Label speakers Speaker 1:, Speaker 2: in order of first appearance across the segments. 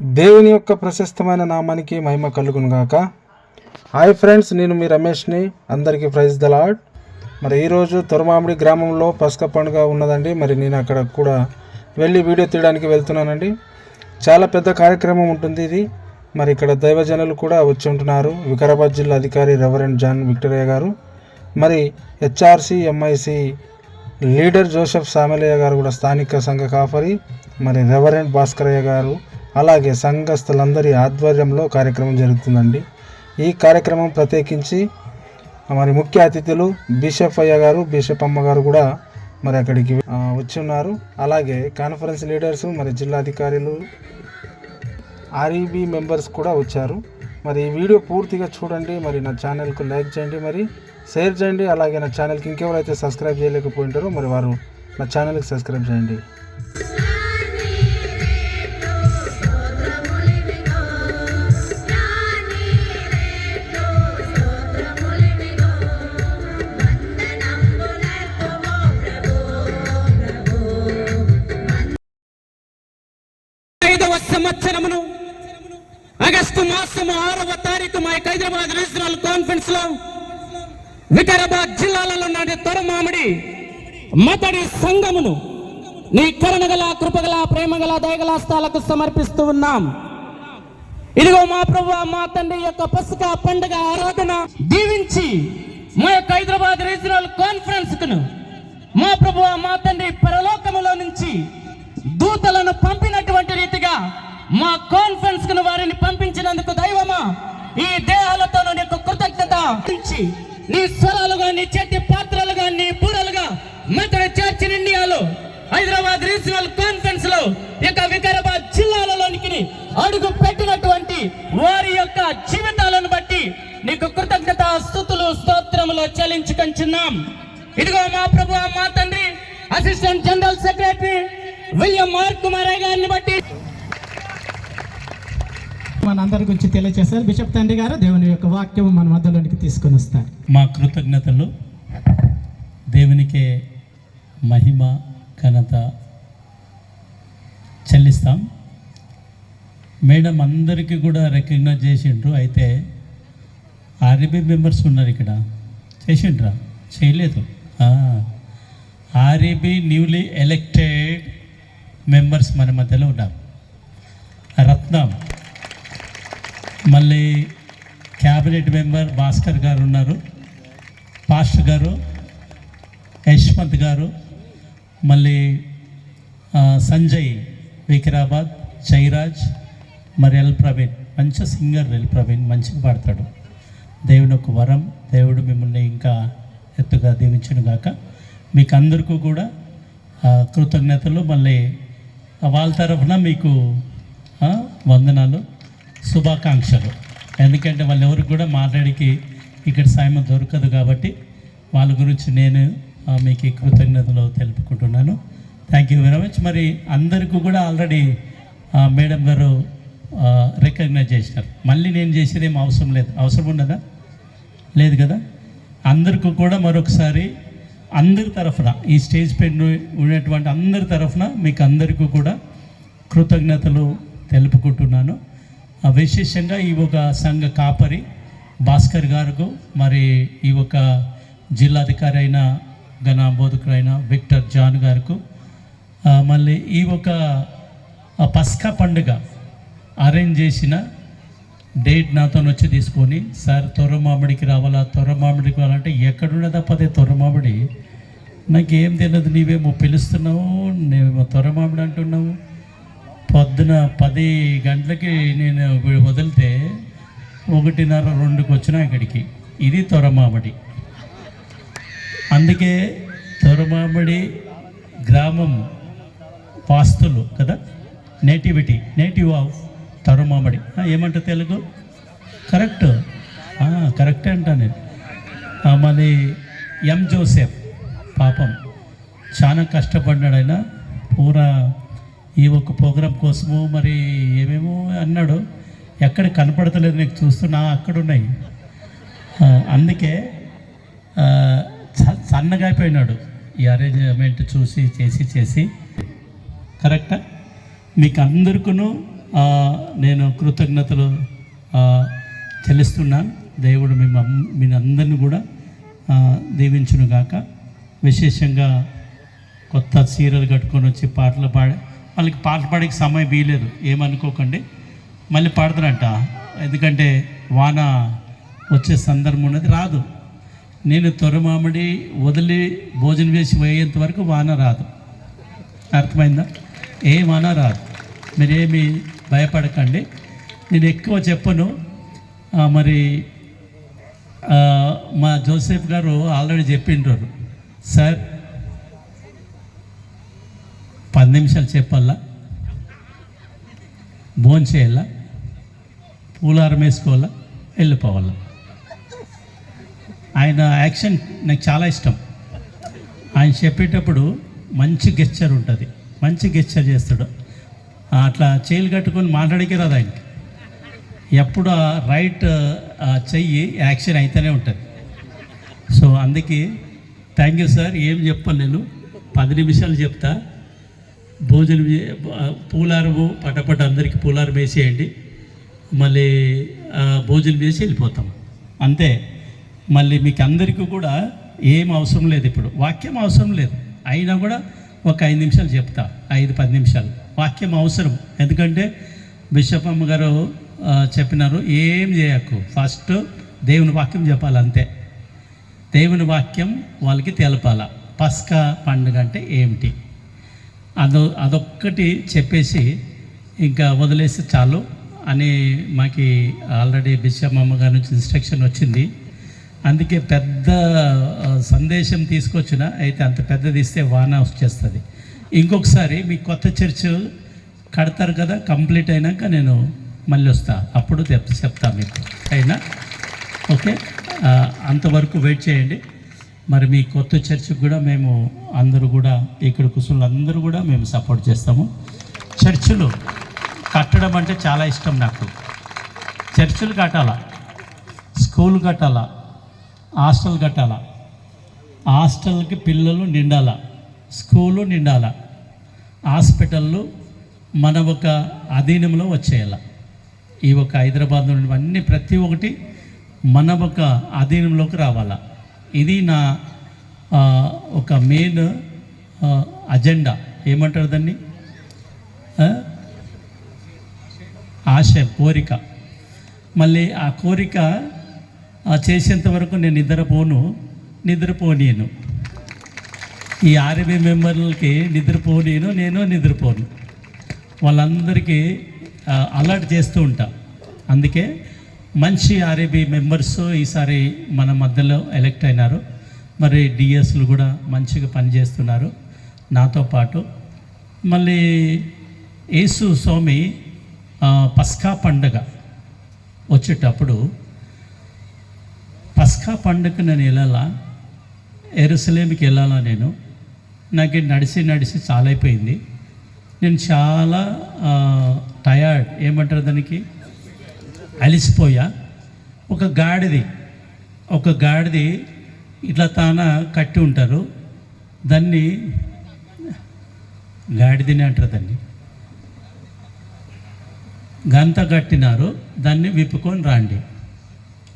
Speaker 1: దేవుని యొక్క ప్రశస్తమైన నామానికి మహిమ కలుగునుగాక హాయ్ ఫ్రెండ్స్ నేను మీ రమేష్ని. అందరికీ ప్రైజ్ ద లాడ్ మరి ఈరోజు తొరమామిడి గ్రామంలో పసుక పండుగ ఉన్నదండి. మరి నేను అక్కడ కూడా వెళ్ళి వీడియో తీయడానికి వెళ్తున్నానండి. చాలా పెద్ద కార్యక్రమం ఉంటుంది ఇది. మరి ఇక్కడ దైవజనులు కూడా వచ్చి ఉంటున్నారు. వికారాబాద్ జిల్లా అధికారి రెవరెండ్ జాన్ విక్టరియా గారు. మరి HRC MIC leader Joseph Samalaiah గారు కూడా స్థానిక సంఘ కాఫరి మరి రెవరెండ్ భాస్కరయ్య గారు అలాగే సంఘస్థులందరి ఆధ్వర్యంలో కార్యక్రమం జరుగుతుందండి. ఈ కార్యక్రమం ప్రత్యేకించి మరి ముఖ్య అతిథులు బిషప్ అయ్య గారు బిషప్ అమ్మ గారు కూడా మరి అక్కడికి వచ్చి ఉన్నారు అలాగే కాన్ఫరెన్స్ లీడర్స్ మరి జిల్లా అధికారులు ఆర్ఈబి మెంబర్స్ కూడా వచ్చారు. మరి ఈ వీడియో పూర్తిగా చూడండి. మరి నా ఛానల్కు లైక్ చేయండి. మరి షేర్ చేయండి. అలాగే నా ఛానల్కి ఇంకెవరైతే సబ్స్క్రైబ్ చేయలేకపోయింటారో మరి వారు నా ఛానల్కి సబ్స్క్రైబ్ చేయండి.
Speaker 2: తారీఖు హైదరాబాద్ రీజనల్ కాన్ఫరెన్స్లో వికారాబాద్ జిల్లాలలో నాటి తొరమామిడి మతడి సంఘమును నీ కరుణగల కృపగల ప్రేమగల దయగల స్థాలకు సమర్పిస్తూ ఉన్నాం. ఇదిగో మా ప్రభు మా తండ్రి యొక్క పసుక పండుగ ఆరాధన దీవించి మా యొక్క హైదరాబాద్ రీజనల్ కాన్ఫరెన్స్ కును మా ప్రభు మా తండ్రి పరలోకములో నుంచి దూతలను పంపినటువంటి రీతిగా మా కాన్ఫరెన్స్ కును వారిని పంపించినందుకు దైవమా ఈ దేహాలతో నీకు కృతజ్ఞత. నీ స్వరాలుగా నీ చేతి పాత్రలుగా నీ బూరలుగా మెత్తడి చర్చి ఇండియాలో హైదరాబాద్ రీజనల్ కాన్ఫరెన్స్లో ఇక వికారాబాద్ జిల్లాలలోనికి అడుగు పెట్టినటువంటి వారి యొక్క జీవితాలను బట్టి నీకు కృతజ్ఞత స్థుతులు స్తోత్రములు చెల్లించుకొంచున్నాం ఇదిగో మా ప్రభు మా తండ్రి assistant general secretary William R Kumaraiah గారిని బట్టి
Speaker 3: మన అందరి గురించి తెలియజేశారు బిషప్ తండ్రి గారు దేవుని యొక్క వాక్యం మన మధ్యలోనికి తీసుకొని వస్తారు.
Speaker 4: మా కృతజ్ఞతలు. దేవునికే మహిమ ఘనత చెల్లిస్తాం. మేడం అందరికీ కూడా రికగ్నైజ్ చేసిండ్రు. అయితే ఆర్బీ మెంబర్స్ ఉన్నారు ఇక్కడ. చేసిండ్రా? చేయలేదు. ఆర్ఏబీ న్యూలీ ఎలక్టెడ్ మెంబర్స్ మన మధ్యలో ఉన్నారు రత్నం. మళ్ళీ క్యాబినెట్ మెంబర్ భాస్కర్ గారు ఉన్నారు. పాస్టర్ గారు యశ్వంత్ గారు మళ్ళీ సంజయ్ వికిరాబాద్ జైరాజ్ మరి ఎల్ ప్రవీణ్ మంచి సింగర్ ఎల్ ప్రవీణ్ మంచిగా పాడతాడు. దేవుని ఒక వరం దేవుడు మిమ్మల్ని ఇంకా ఎత్తుగా దీవించను గాక మీకు అందరికీ కూడా కృతజ్ఞతలు. మళ్ళీ వాళ్ళ తరఫున మీకు వందనాలు. శుభాకాంక్షలు. ఎందుకంటే వాళ్ళు ఎవరికి కూడా మాట్లాడికి ఇక్కడ సాయం దొరకదు కాబట్టి వాళ్ళ గురించి నేను మీకు కృతజ్ఞతలు తెలుపుకుంటున్నాను. థ్యాంక్ యూ వెరీ మచ్ మరి అందరికీ కూడా ఆల్రెడీ మేడం గారు రికగ్నైజ్ చేసినారు. మళ్ళీ నేను చేసేది ఏం అవసరం లేదు. అవసరం ఉండదా? లేదు కదా? అందరికీ కూడా మరొకసారి అందరి తరఫున ఈ స్టేజ్ పైన ఉన్నటువంటి అందరి తరఫున మీకు అందరికీ కూడా కృతజ్ఞతలు తెలుపుకుంటున్నాను. విశేషంగా ఈ ఒక సంఘ కాపరి భాస్కర్ గారుకు మరి ఈ ఒక జిల్లాధికారి అయిన ఘన బోధకుడైన విక్టర్ జాన్ గారుకు మళ్ళీ ఈ ఒక పస్కా పండుగ అరేంజ్ చేసిన డేట్ నాతో వచ్చి తీసుకొని సార్ తొర్రమామిడికి రావాలా? తొర్రమామిడికి రావాలంటే ఎక్కడుండే పదే తొర్రమామిడి నాకు ఏం తెలియదు నీవేమో పిలుస్తున్నావు నేమో తొర్రమామిడి అంటున్నావు పొద్దున పది గంటలకి నేను వదిలితే ఒకటిన్నర రెండుకి వచ్చినా ఇక్కడికి. ఇది తొరమామిడి. అందుకే తొరమామిడి గ్రామం వాస్తులు కదా? Nativity native of Toramamidi. ఏమంట తెలుగు? కరెక్ట్. కరెక్టే అంటా నేను. మరి ఎం జోసెఫ్ పాపం. చాలా కష్టపడ్డాడు ఆయన. పూరా ఈ ఒక్క ప్రోగ్రాం కోసము మరి ఏమేమో అన్నాడు. ఎక్కడ కనపడతలేదు నీకు చూస్తున్నా అక్కడ ఉన్నాయి అందుకే సన్నగా అయిపోయినాడు. ఈ అరేంజ్మెంట్ చూసి చేసి చేసి. కరెక్టా? మీకు అందరికీ నేను కృతజ్ఞతలు చెల్లిస్తున్నాను. దేవుడు మీ మీ అందరిని కూడా దీవించును గాక విశేషంగా కొత్త చీరలు కట్టుకొని వచ్చి పాటలు పాడే వాళ్ళకి పాటలు పాడేకి సమయం వీయలేదు ఏమనుకోకండి. మళ్ళీ పాడతారంట. ఎందుకంటే వాన వచ్చే సందర్భం ఉన్నది. రాదు. నేను తొరమామిడి వదిలి భోజనం చేసి పోయేంత వరకు వాన రాదు. అర్థమైందా? ఏ వాన రాదు. మీరేమి భయపడకండి. నేను ఎక్కువ చెప్పను. మరి మా జోసెఫ్ గారు ఆల్రెడీ చెప్పిండ్రు. సార్ పది నిమిషాలు చెప్పాలా? భోంచేయాలా పూలారం వేసుకోవాలా? వెళ్ళిపోవాలా? ఆయన యాక్షన్ నాకు చాలా ఇష్టం. ఆయన చెప్పేటప్పుడు మంచి గెస్చర్ ఉంటుంది. మంచి గెస్చర్ చేస్తాడు. అట్లా చేయిలు కట్టుకొని మాట్లాడికి రాదు ఆయనకి. ఎప్పుడు రైట్ చెయ్యి యాక్షన్ అయితేనే ఉంటుంది. సో అందుకే థ్యాంక్ యూ సార్. ఏం చెప్పను నేను? పది నిమిషాలు చెప్తా. భోజనం పూలారము పటపట అందరికీ పూలారం వేసేయండి. మళ్ళీ భోజనం చేసి వెళ్ళిపోతాం. అంతే. మళ్ళీ మీకు అందరికీ కూడా ఏం అవసరం లేదు ఇప్పుడు. వాక్యం అవసరం లేదు. అయినా కూడా ఒక ఐదు నిమిషాలు చెప్తా. ఐదు పది నిమిషాలు. వాక్యం అవసరం. ఎందుకంటే బిషప్ అమ్మ గారు చెప్పినారు ఏం చేయకు. ఫస్ట్ దేవుని వాక్యం చెప్పాలి అంతే దేవుని వాక్యం వాళ్ళకి తెలపాల. పస్కా పండుగ అంటే ఏమిటి? అదో అదొక్కటి చెప్పేసి ఇంకా వదిలేస్తే చాలు అని మాకు ఆల్రెడీ బిషప్ గారి నుంచి ఇన్స్ట్రక్షన్ వచ్చింది. అందుకే పెద్ద సందేశం తీసుకొచ్చిన అయితే అంత పెద్దది ఇస్తే వాన వచ్చేస్తుంది. ఇంకొకసారి మీ కొత్త చర్చ్ కడతారు కదా కంప్లీట్ అయినాక నేను మళ్ళీ వస్తా. అప్పుడు చెప్తా మీకు. అయినా? ఓకే? అంతవరకు వెయిట్ చేయండి. మరి మీ కొత్త చర్చికి కూడా మేము అందరూ కూడా ఇక్కడ కుసులు అందరూ కూడా మేము సపోర్ట్ చేస్తాము. చర్చిలు కట్టడం అంటే చాలా ఇష్టం నాకు. చర్చిలు కట్టాలా? స్కూల్ కట్టాలా? హాస్టల్ కట్టాలా? హాస్టల్కి పిల్లలు నిండాల? స్కూలు నిండాల? హాస్పిటళ్ళు మన ఒక అధీనంలో వచ్చేయాల? ఈ ఒక హైదరాబాద్ నుండి అన్ని ప్రతి ఒక్కటి మన ఒక అధీనంలోకి రావాలా? ఇది నా ఒక మెయిన్ అజెండా ఏమంటారు దాన్ని? ఆశ కోరిక. మళ్ళీ ఆ కోరిక చేసేంత వరకు నేను నిద్రపోను నిద్రపోనీయను. ఈ ఆర్మీ మెంబర్లకి నిద్రపోనీను నేను నిద్రపోను. వాళ్ళందరికీ అలర్ట్ చేస్తూ ఉంటా. అందుకే మంచి ఆర్ఏబీ మెంబర్స్ ఈసారి మన మధ్యలో ఎలెక్ట్ అయినారు. మరి డిఎస్లు కూడా మంచిగా పనిచేస్తున్నారు. నాతో పాటు మళ్ళీ యేసు స్వామి పస్కా పండగ వచ్చేటప్పుడు పస్కా పండుగ నేను వెళ్ళాలా? ఎరుసలేమికి వెళ్ళాలా నేను? నాకు నడిచి నడిచి చాలా అయిపోయింది నేను చాలా టయర్డ్ ఏమంటారు దానికి? అలిసిపోయా. ఒక గాడిది ఒక గాడిది ఇట్లా తాన కట్టి ఉంటారు. దాన్ని గాడిదని అంటారు దాన్ని. గంత కట్టినారు దాన్ని విప్పుకొని రాండి.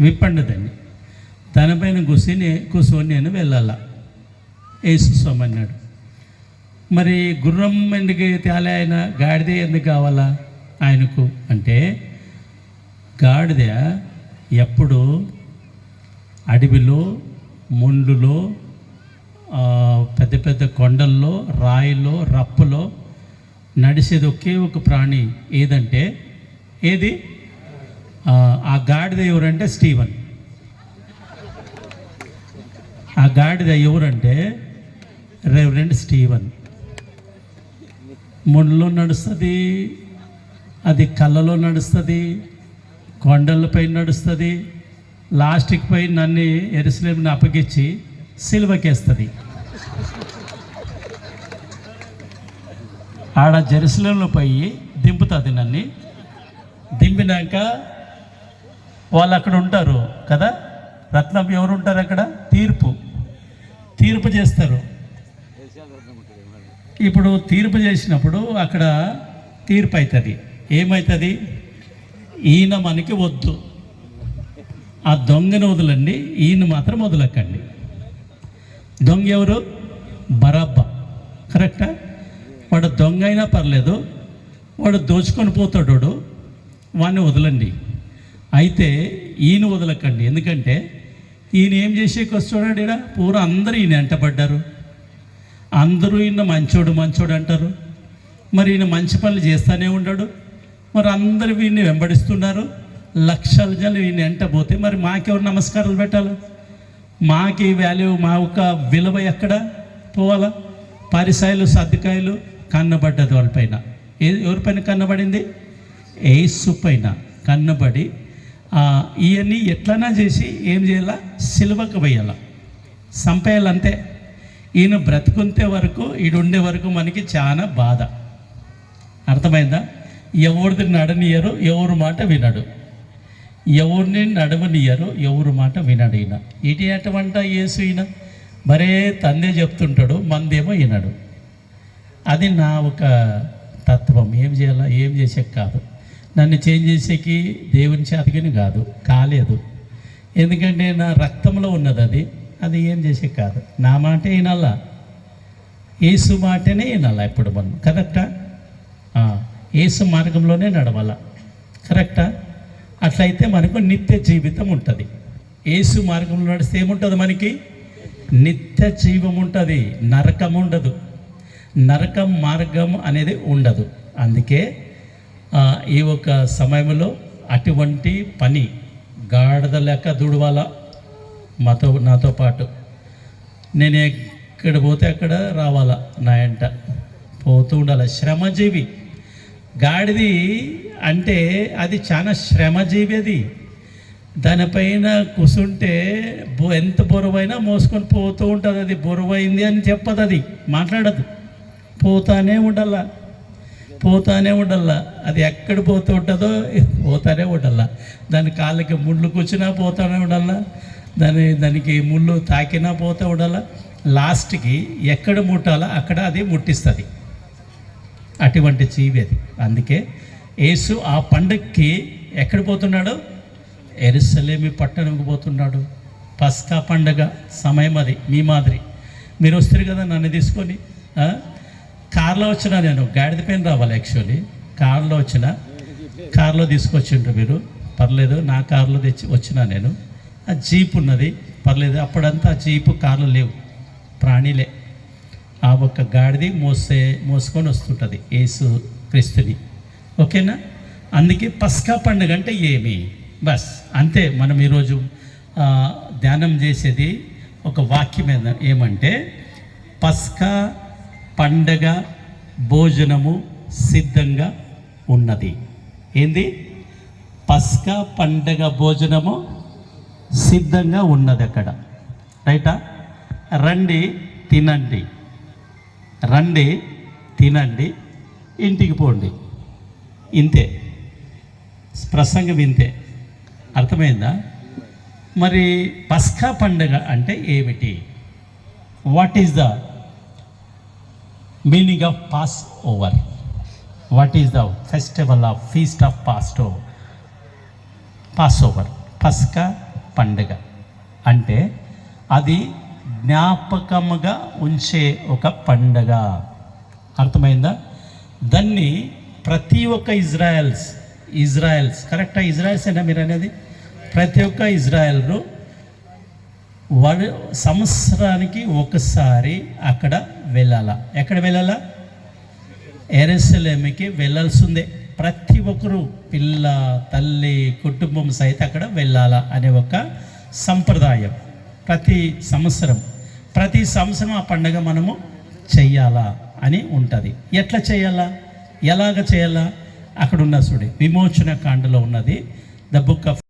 Speaker 4: విప్పండి దాన్ని. దానిపైన కూర్చొని కూర్చొని నేను వెళ్ళాలా. ఏసుస్వామి అన్నాడు మరి గుర్రం ఎందుకు తేలే ఆయన గాడిదే ఎందుకు కావాలా ఆయనకు? అంటే గాడిద ఎప్పుడు అడవిలో ముండులో పెద్ద పెద్ద కొండల్లో రాయిలో రప్పులో నడిచేది ఒకే ఒక ప్రాణి ఏదంటే ఏది? ఆ, ఆ గాడిద ఎవరంటే స్టీవన్. ఆ గాడిద ఎవరంటే రెవరెండ్ స్టీవన్. ముళ్ళలో నడుస్తుంది అది కళ్ళలో నడుస్తుంది కొండలపై నడుస్తుంది లాస్టిక్ పై నన్ను ఎరుసలేమిని అప్పగించి సిలువకేస్తుంది. ఆడ జెరూసలేంలో పోయి దింపుతుంది నన్ను. దింపినాక వాళ్ళు అక్కడ ఉంటారు కదా రత్నం ఎవరు ఉంటారు అక్కడ? తీర్పు. తీర్పు చేస్తారు. ఇప్పుడు తీర్పు చేసినప్పుడు అక్కడ తీర్పు అవుతుంది. ఏమవుతుంది? ఈయన మనకి వద్దు. ఆ దొంగను వదలండి ఈయన మాత్రం వదలకండి. దొంగ ఎవరు? బరబ్బ. కరెక్టా? వాడు దొంగ అయినా పర్లేదు వాడు దోచుకొని పోతాడు వాడిని వదలండి. అయితే ఈయన వదలకండి ఎందుకంటే ఈయన ఏం చేసేకి వస్తున్నాడు ఈడ పూర అందరూ ఈయన వెంటబడ్డారు అందరూ ఈయన మంచోడు మంచోడు అంటారు. మరి ఈయన మంచి పనులు చేస్తూనే ఉన్నాడు మరి అందరూ వీడిని వెంబడిస్తున్నారు. లక్షల జనం ఈయన వెంట పోతే మరి మాకెవరు నమస్కారాలు పెట్టాలి? మాకి వాల్యూ మా యొక్క విలువ ఎక్కడ? పోవాలా? పరిసాయలు సర్దికాయలు కన్నబడ్డది వాళ్ళపైన ఏ ఎవరిపైన కన్నబడింది? ఏసు పైన కన్నబడి ఇవన్నీ ఎట్లనా చేసి ఏం చేయాలా? సిలువకు వేయాల? సంపేయాలంతే. ఈయన బ్రతుకుంటే వరకు ఈడుండే వరకు మనకి చాలా బాధ. అర్థమైందా? ఎవరిది నడనియరు ఎవరు మాట వినడు. ఎవరిని నడవనియరు ఎవరు మాట వినడు ఈయన. ఇటు అటువంటి యేసు ఈయన? మరే తందే చెప్తుంటాడు మందేమో వినడు. అది నా ఒక తత్వం. ఏం చేయాలా? ఏం చేసే కాదు. నన్ను చేంజ్ చేసేకి దేవుని చేతకిని కాదు కాలేదు. ఎందుకంటే నా రక్తంలో ఉన్నది అది. అది ఏం చేసే కాదు. నా మాట వినాలా? ఏసు మాటనే వినాలా ఇప్పుడు మనం? కరెక్టా? ఏసు మార్గంలోనే నడవాల. కరెక్టా? అట్లయితే మనకు నిత్య జీవితం ఉంటుంది. ఏసు మార్గంలో నడిస్తే ఏముంటుంది మనకి? నిత్య జీవం ఉంటుంది. నరకం ఉండదు. నరకం మార్గం అనేది ఉండదు. అందుకే ఈ ఒక సమయంలో అటువంటి పని గాడిద లెక్క దుడవాల. మాతో నాతో పాటు. నేను ఎక్కడ పోతే అక్కడ రావాలా నా ఎంట. పోతూ ఉండాలి. శ్రమజీవి. గాడిది అంటే అది చాలా శ్రమజీవి అది దానిపైన కూసుంటే ఎంత బరువైనా మోసుకొని పోతూ ఉంటుంది అది. బరువైంది అని చెప్పదు అది. మాట్లాడదు. పోతానే ఉండల్లా. పోతానే ఉండల్లా. అది ఎక్కడ పోతూ ఉంటుందో పోతానే ఉండల్లా. దాని కాళ్ళకి ముళ్ళు కూర్చున్నా పోతానే ఉండల్లా. దాని దానికి ముళ్ళు తాకినా పోతూ ఉండాలా లాస్ట్కి ఎక్కడ ముట్టాలో అక్కడ అది ముట్టిస్తుంది. అటువంటి జీవి అది. అందుకే యేసు ఆ పండక్కి ఎక్కడ పోతున్నాడు? ఎరుసలేమి పట్టణంకి పోతున్నాడు. పస్కా పండగ సమయం అది మీ మాదిరి. మీరు వస్తారు కదా నన్ను తీసుకొని? కార్లో వచ్చిన నేను గాడిద పైన రావాలి యాక్చువల్లీ. కార్లో వచ్చిన కార్లో తీసుకొచ్చిండ్రు మీరు. పర్లేదు నా కార్లో తెచ్చి వచ్చిన నేను. ఆ జీప్ ఉన్నది పర్లేదు అప్పుడంతా ఆ జీపు కార్లు లేవు. ప్రాణిలే. ఆ ఒక్క గాడిది మోసే మోసుకొని వస్తుంటుంది యేసు క్రీస్తుని. ఓకేనా? అందుకే పస్కా పండుగ అంటే ఏమి? బస్ అంతే మనం ఈరోజు ధ్యానం చేసేది ఒక వాక్యం ఏమంటే పస్కా పండగ భోజనము సిద్ధంగా ఉన్నది. ఏంది? పస్కా పండగ భోజనము సిద్ధంగా ఉన్నది అక్కడ రైటా? రండి తినండి. రండి తినండి ఇంటికి పోండి. ఇంతే. ప్రసంగం ఇంతే. అర్థమైందా? మరి పస్కా పండుగ అంటే ఏమిటి? What is the meaning of pass over what is the festival of feast of past over pass over Paska పండుగ. అంటే అది జ్ఞాపకముగా ఉంచే ఒక పండగ. అర్థమైందా? దాన్ని ప్రతి ఒక్క ఇజ్రాయెల్స్ ఇజ్రాయెల్స్ కరెక్టా ఇజ్రాయల్స్ అయినా మీరు అనేది? ప్రతి ఒక్క ఇజ్రాయెల్ను వాడు సంవత్సరానికి ఒకసారి అక్కడ వెళ్ళాలా. ఎక్కడ వెళ్ళాలా? ఎరసలేమికి వెళ్ళాల్సిందే. ప్రతి ఒక్కరు పిల్ల తల్లి కుటుంబం సైతం అక్కడ వెళ్ళాలా అనే ఒక సంప్రదాయం ప్రతి సంవత్సరం. ప్రతి సంవత్సరం ఆ పండగ మనము చెయ్యాలా అని ఉంటుంది. ఎట్లా చేయాలా ఎలాగ చేయాలా అక్కడ ఉన్న విమోచన కాండలో ఉన్నది. The book of